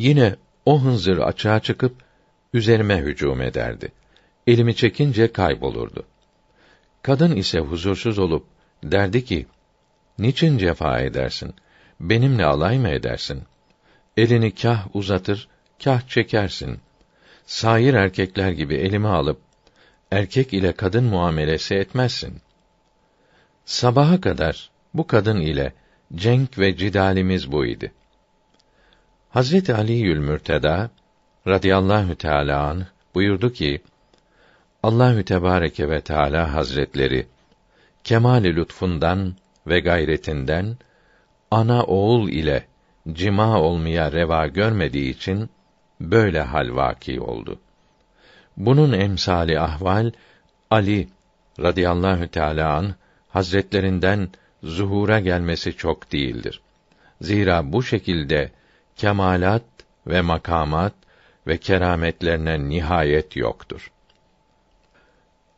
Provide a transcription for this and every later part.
Yine o hınzır açığa çıkıp üzerime hücum ederdi. Elimi çekince kaybolurdu. Kadın ise huzursuz olup derdi ki: Niçin cefa edersin? Benimle alay mı edersin? Elini kah uzatır, kah çekersin. Sair erkekler gibi elimi alıp erkek ile kadın muamelesi etmezsin. Sabaha kadar bu kadın ile cenk ve cidalimiz bu idi. Hazreti Ali Mürteda radıyallahu teâlâ anh buyurdu ki, Allahü Tebareke ve Teala Hazretleri kemali lütfundan ve gayretinden ana oğul ile cima olmaya reva görmediği için böyle hal vaki oldu. Bunun emsali ahval Ali radıyallahu teala an hazretlerinden zuhura gelmesi çok değildir. Zira bu şekilde kemalat ve makamat ve kerametlerine nihayet yoktur.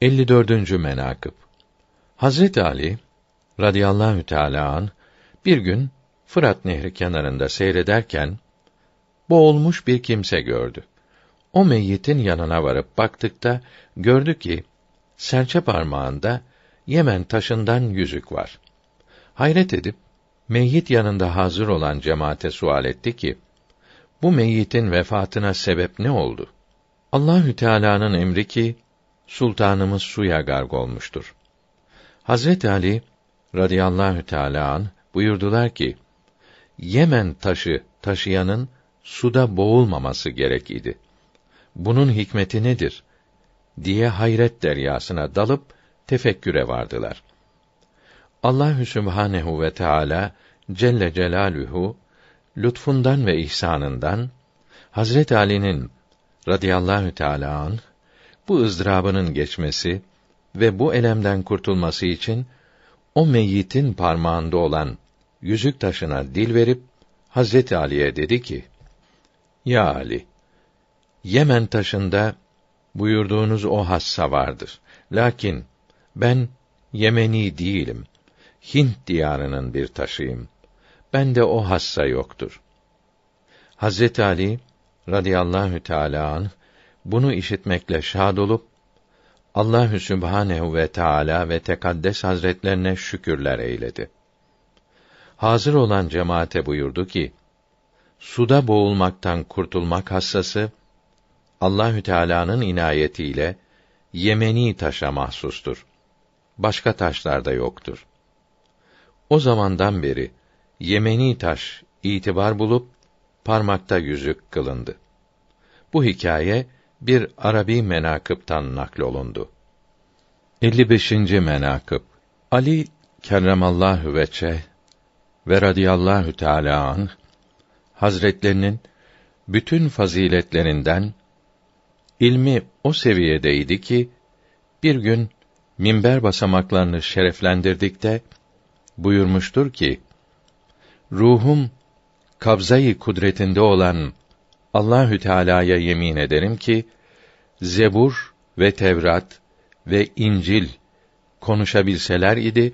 54. menakıb Hazret Ali radıyallahu teala an bir gün Fırat Nehri kenarında seyrederken boğulmuş bir kimse gördü. O meyyitin yanına varıp baktıkta gördü ki serçe parmağında Yemen taşından yüzük var. Hayret edip meyyit yanında hazır olan cemaate sual etti ki bu meyyitin vefatına sebep ne oldu? Allahü Teala'nın emri ki sultanımız suya garg olmuştur. Hazret Ali radıyallahu teala an buyurdular ki Yemen taşı taşıyanın suda boğulmaması gerek idi. Bunun hikmeti nedir? diye hayret deryasına dalıp tefekküre vardılar. Allahü Sübhanehu ve Teala Celle Celaluhu lütfundan ve ihsanından Hazret Ali'nin radıyallahu teala an bu ızdırabının geçmesi ve bu elemden kurtulması için o meyyitin parmağında olan yüzük taşına dil verip Hazreti Ali'ye dedi ki: Ya Ali, Yemen taşında buyurduğunuz o hassa vardır. Lakin ben Yemeni değilim. Hint diyarının bir taşıyım. Bende o hassa yoktur. Hazreti Ali radıyallahu teala anh bunu işitmekle şad olup Allahü Sübhanehu ve Teala ve Tekaddes Hazretlerine şükürler eyledi. Hazır olan cemaate buyurdu ki: Suda boğulmaktan kurtulmak hassası Allahü Teala'nın inayetiyle Yemeni taşa mahsustur. Başka taşlarda yoktur. O zamandan beri Yemeni taş itibar bulup parmakta yüzük kılındı. Bu hikaye bir Arabi menakıptan naklolundu. 55. menakıb Ali kerremallahu veçe ve radıyallahu teala anh Hazretlerinin bütün faziletlerinden ilmi o seviyedeydi ki bir gün minber basamaklarını şereflendirdikte buyurmuştur ki ruhum kabzayı kudretinde olan Allahü Teala'ya yemin ederim ki Zebur ve Tevrat ve İncil konuşabilseler idi